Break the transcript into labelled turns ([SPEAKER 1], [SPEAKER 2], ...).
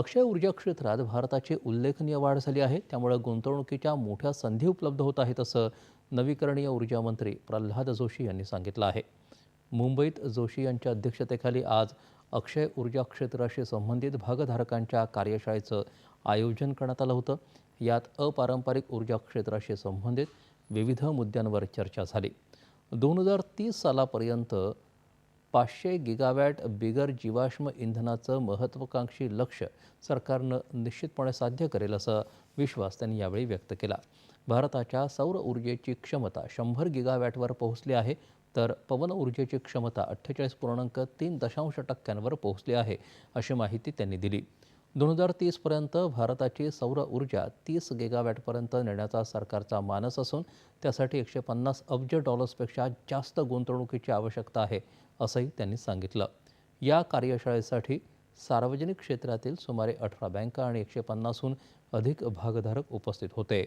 [SPEAKER 1] अक्षय ऊर्जा क्षेत्रात भारताची उल्लेखनीय वाढ झाली आहे. त्यामुळे गुंतवणुकीच्या मोठ्या संधी उपलब्ध होत आहेत असं नवीकरणीय ऊर्जा मंत्री प्रल्हाद जोशी यांनी सांगितलं आहे. मुंबईत जोशी यांच्या अध्यक्षतेखाली आज अक्षय ऊर्जा क्षेत्राशी संबंधित भागधारकांच्या कार्यशाळेचं आयोजन करण्यात आलं होतं. यात अपारंपरिक ऊर्जा क्षेत्राशी संबंधित विविध मुद्द्यांवर चर्चा झाली. दोन हजार तीस सालापर्यंत पाचशे गिगावॅट बिगर जीवाश्म इंधनाचं महत्त्वाकांक्षी लक्ष सरकारनं निश्चितपणे साध्य करेल असा विश्वास त्यांनी यावेळी व्यक्त केला. भारताच्या सौर ऊर्जेची क्षमता शंभर गिगावॅटवर पोहोचली आहे तर पवन ऊर्जेची क्षमता अठ्ठेचाळीस पूर्णांक तीन दशांश टक्क्यांवर पोहोचली आहे अशी माहिती त्यांनी दिली. दोन हजार तीसपर्यंत भारताची सौर ऊर्जा तीस गिगावॅटपर्यंत नेण्याचा सरकारचा मानस असून त्यासाठी एकशे पन्नास अब्ज डॉलर्सपेक्षा जास्त गुंतवणुकीची आवश्यकता आहे असंही त्यांनी सांगितलं. या कार्यशाळेसाठी सार्वजनिक क्षेत्रातील सुमारे अठरा बँका आणि एकशे पन्नासहून अधिक भागधारक उपस्थित होते.